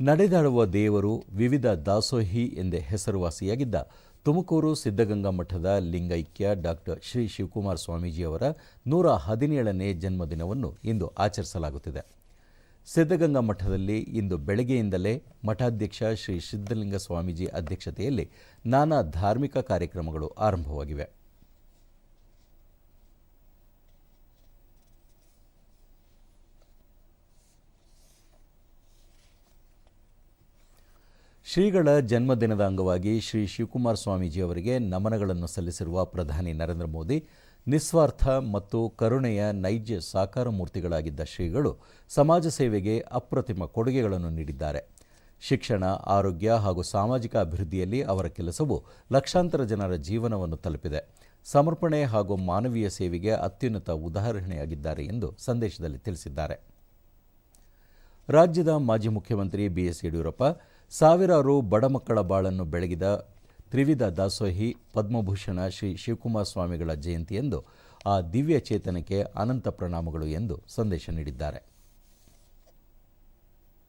ನಡೆದಾಡುವ ದೇವರು ವಿವಿಧ ದಾಸೋಹಿ ಎಂದೇ ಹೆಸರುವಾಸಿಯಾಗಿದ್ದ ತುಮಕೂರು ಸಿದ್ಧಗಂಗಾ ಮಠದ ಲಿಂಗೈಕ್ಯ ಡಾಕ್ಟರ್ ಶ್ರೀ ಶಿವಕುಮಾರ ಸ್ವಾಮೀಜಿಯವರ ನೂರ ಹದಿನೇಳನೇ ಜನ್ಮದಿನವನ್ನು ಇಂದು ಆಚರಿಸಲಾಗುತ್ತಿದೆ. ಸಿದ್ಧಗಂಗಾ ಮಠದಲ್ಲಿ ಇಂದು ಬೆಳಗ್ಗೆಯಿಂದಲೇ ಮಠಾಧ್ಯಕ್ಷ ಶ್ರೀ ಸಿದ್ಧಲಿಂಗ ಸ್ವಾಮೀಜಿ ಅಧ್ಯಕ್ಷತೆಯಲ್ಲಿ ನಾನಾ ಧಾರ್ಮಿಕ ಕಾರ್ಯಕ್ರಮಗಳು ಆರಂಭವಾಗಿವೆ. ಶ್ರೀಗಳ ಜನ್ಮದಿನದ ಅಂಗವಾಗಿ ಶ್ರೀ ಶಿವಕುಮಾರ ಸ್ವಾಮೀಜಿಯವರಿಗೆ ನಮನಗಳನ್ನು ಸಲ್ಲಿಸಿರುವ ಪ್ರಧಾನಿ ನರೇಂದ್ರ ಮೋದಿ, ನಿಸ್ವಾರ್ಥ ಮತ್ತು ಕರುಣೆಯ ನೈಜ ಸಾಕಾರ ಮೂರ್ತಿಗಳಾಗಿದ್ದ ಶ್ರೀಗಳು ಸಮಾಜ ಸೇವೆಗೆ ಅಪ್ರತಿಮ ಕೊಡುಗೆಗಳನ್ನು ನೀಡಿದ್ದಾರೆ. ಶಿಕ್ಷಣ, ಆರೋಗ್ಯ ಹಾಗೂ ಸಾಮಾಜಿಕ ಅಭಿವೃದ್ಧಿಯಲ್ಲಿ ಅವರ ಕೆಲಸವು ಲಕ್ಷಾಂತರ ಜನರ ಜೀವನವನ್ನು ತಲುಪಿದೆ. ಸಮರ್ಪಣೆ ಹಾಗೂ ಮಾನವೀಯ ಸೇವೆಗೆ ಅತ್ಯುನ್ನತ ಉದಾಹರಣೆಯಾಗಿದ್ದಾರೆ ಎಂದು ಸಂದೇಶದಲ್ಲಿ ತಿಳಿಸಿದ್ದಾರೆ. ರಾಜ್ಯದ ಮಾಜಿ ಮುಖ್ಯಮಂತ್ರಿ ಬಿಎಸ್ ಯಡಿಯೂರಪ್ಪ ಸಾವಿರಾರು ಬಡ ಮಕ್ಕಳ ಬಾಳನ್ನು ಬೆಳಗಿದ ತ್ರಿವಿಧ ದಾಸೋಹಿ ಪದ್ಮಭೂಷಣ ಶ್ರೀ ಶಿವಕುಮಾರ ಸ್ವಾಮಿಗಳ ಜಯಂತಿಯಂದು ಆ ದಿವ್ಯ ಚೇತನಕ್ಕೆ ಅನಂತ ಪ್ರಣಾಮಗಳು ಎಂದು ಸಂದೇಶ ನೀಡಿದ್ದಾರೆ.